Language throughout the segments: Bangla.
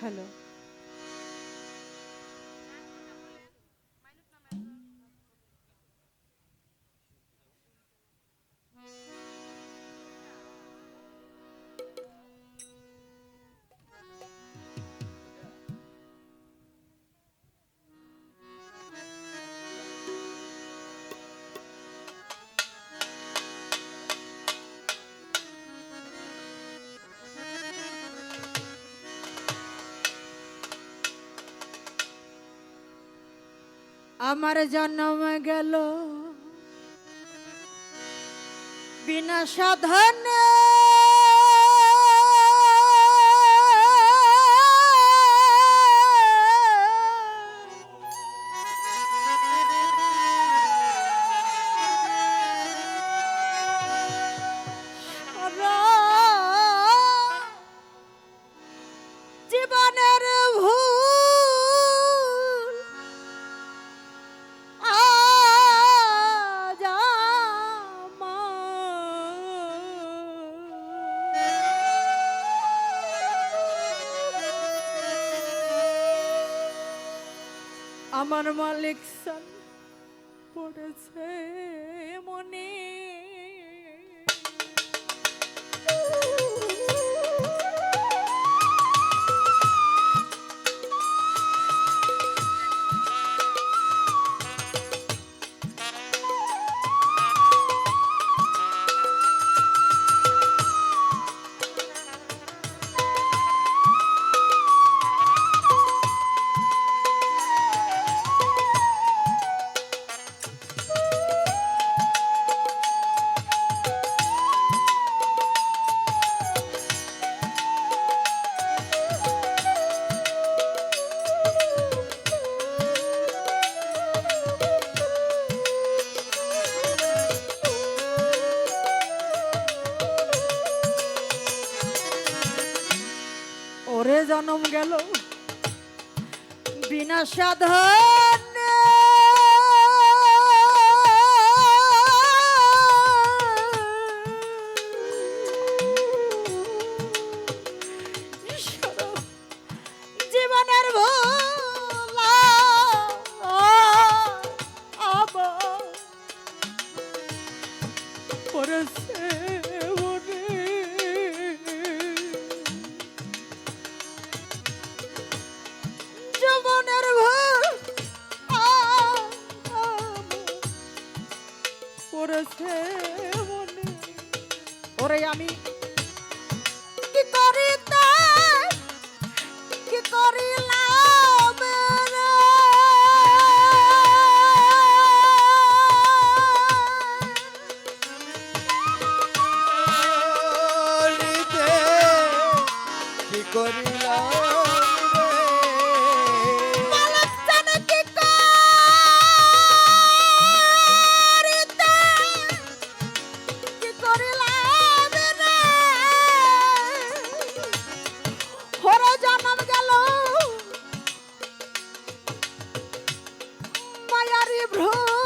Hello. আমার জন্ম গেল। বিনা সাধনে আমার মালিক সাল পড়েছে মনে। ওরে জনম গেল। বিনা সাধন Bro.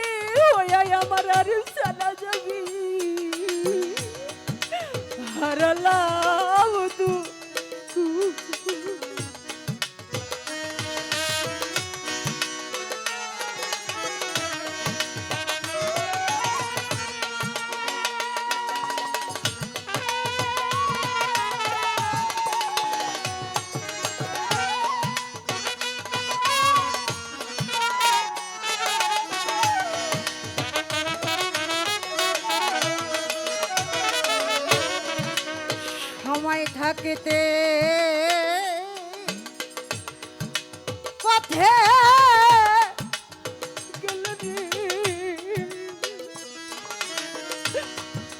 খোয়াই আমার আর সালা যাবি? হারালা থাকতে পথে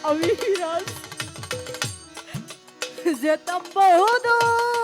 আমি যেতাম বহুদূর।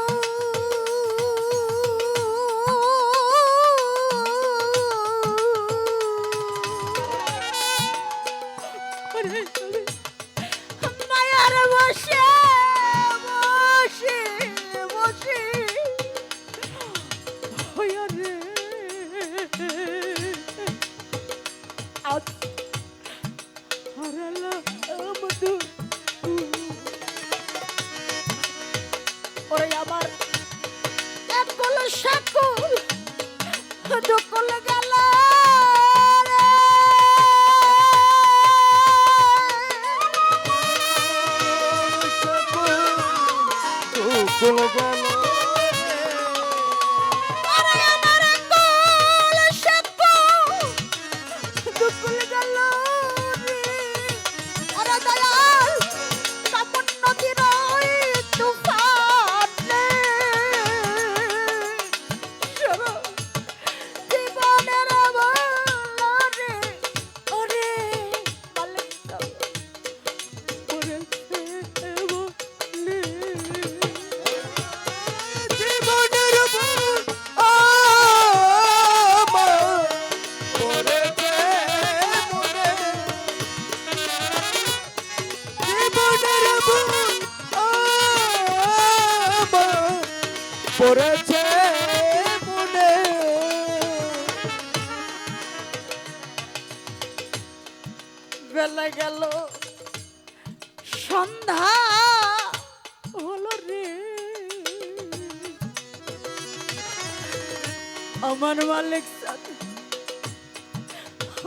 আমার মালিক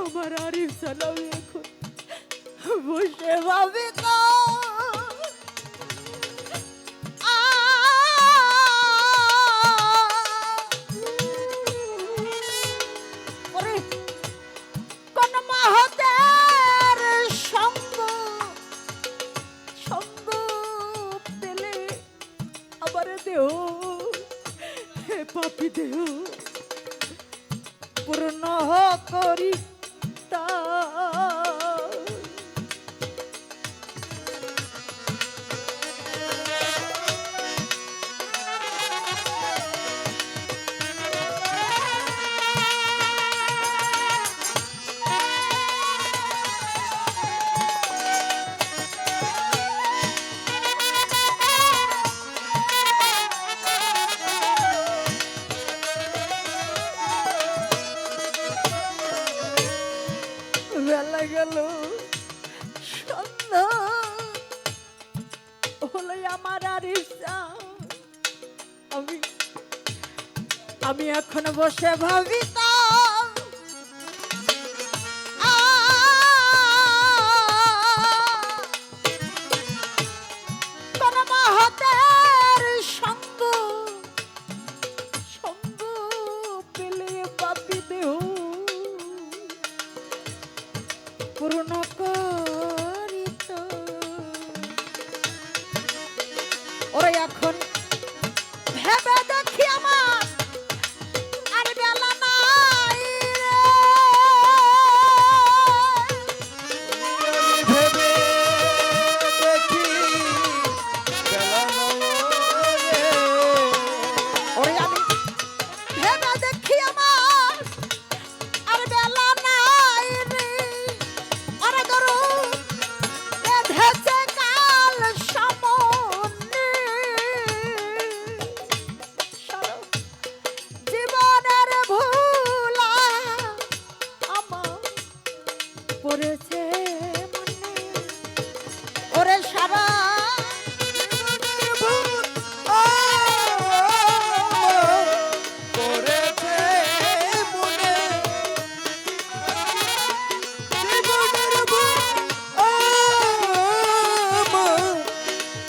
আমার আরিফ সালাম এখন বসে ভাবে না পাপি দেহ। পূর্ণ করি তা। বসে ভাবি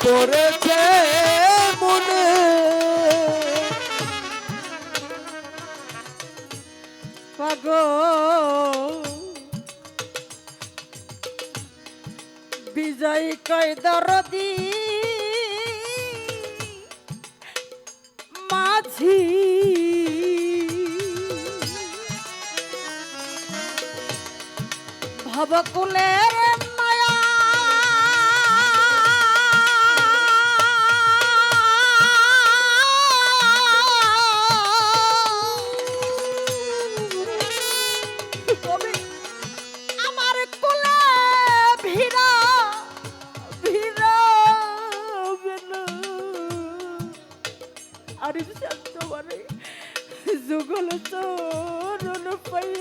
করেছে মনে। পাগ বিজয় কয়দর দি মাঝি। ভবকুলের হলো চোর পায়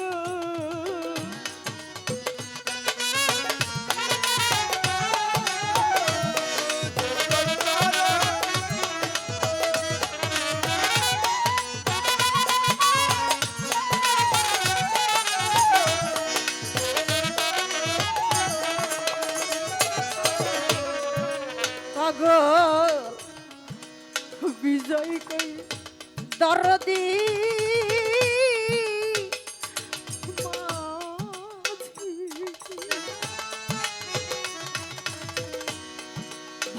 বিজয় কই দরদী?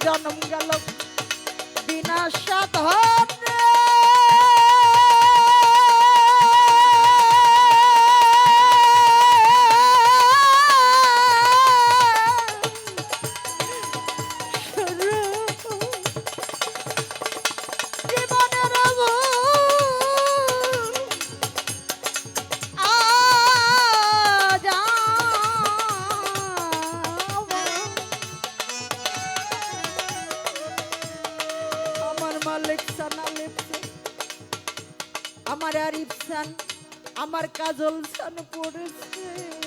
জন্ম গেল বিনাশ সাধন আমার কাজল সান পড়েছে।